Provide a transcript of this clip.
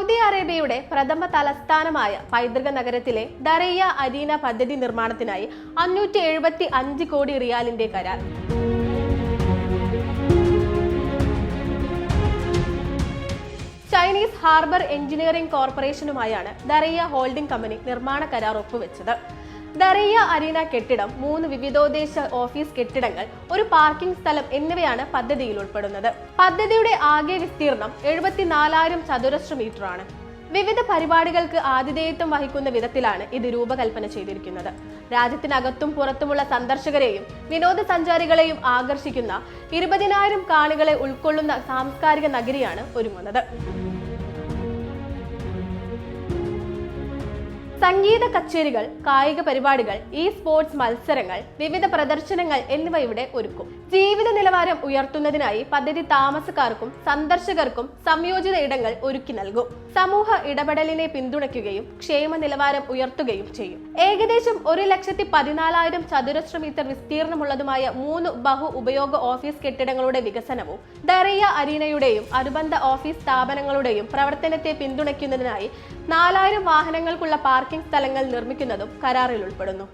Saudi അറേബ്യയുടെ പ്രഥമ തലസ്ഥാനമായ പൈതൃക നഗരത്തിലെ ദറയ്യ അരീന പദ്ധതി നിർമ്മാണത്തിനായി അഞ്ഞൂറ്റി എഴുപത്തി അഞ്ച് കോടി റിയാലിന്റെ കരാർ. ചൈനീസ് ഹാർബർ എഞ്ചിനീയറിംഗ് കോർപ്പറേഷനുമായാണ് ദറയ്യ ഹോൾഡിംഗ് കമ്പനി നിർമ്മാണ കരാർ ഒപ്പുവെച്ചത്. ദറയ്യ അരീന കെട്ടിടം മൂന്ന് വിവിധോദ്ദേശ ഓഫീസ് കെട്ടിടങ്ങൾ ഒരു പാർക്കിംഗ് സ്ഥലം എന്നിവയാണ് പദ്ധതിയിൽ ഉൾപ്പെടുന്നത്. പദ്ധതിയുടെ ആകെ വിസ്തീർണം എഴുപത്തിനാലായിരം ചതുരശ്ര മീറ്ററാണ്. വിവിധ പരിപാടികൾക്ക് ആതിഥേയത്വം വഹിക്കുന്ന വിധത്തിലാണ് ഇത് രൂപകൽപ്പന ചെയ്തിരിക്കുന്നത്. രാജ്യത്തിനകത്തും പുറത്തുമുള്ള സന്ദർശകരെയും വിനോദസഞ്ചാരികളെയും ആകർഷിക്കുന്ന ഇരുപതിനായിരം കാണികളെ ഉൾക്കൊള്ളുന്ന സാംസ്കാരിക നഗരിയാണ് ഒരുങ്ങുന്നത്. സംഗീത കച്ചേരികൾ കായിക പരിപാടികൾ ഇ സ്പോർട്സ് മത്സരങ്ങൾ വിവിധ പ്രദർശനങ്ങൾ എന്നിവ ഇവിടെ ഒരുക്കും. ജീവിത നിലവാരം ഉയർത്തുന്നതിനായി പദ്ധതി താമസക്കാർക്കും സന്ദർശകർക്കും സംയോജിത ഇടങ്ങൾ ഒരുക്കി നൽകും. സമൂഹ ഇടപെടലിനെ പിന്തുണയ്ക്കുകയും ക്ഷേമ നിലവാരം ഉയർത്തുകയും ചെയ്യും. ഏകദേശം ഒരു ലക്ഷത്തി പതിനാലായിരം ചതുരശ്ര മീറ്റർ വിസ്തീർണമുള്ളതുമായ മൂന്ന് ബഹു ഉപയോഗ ഓഫീസ് കെട്ടിടങ്ങളുടെ വികസനവും ദറിയ അരീനയുടെയും അനുബന്ധ ഓഫീസ് സ്ഥാപനങ്ങളുടെയും പ്രവർത്തനത്തെ പിന്തുണയ്ക്കുന്നതിനായി നാലായിരം വാഹനങ്ങൾക്കുള്ള പാർക്കിംഗ് സ്ഥലങ്ങൾ നിർമ്മിക്കുന്നതും കരാറിൽ ഉൾപ്പെടുന്നു.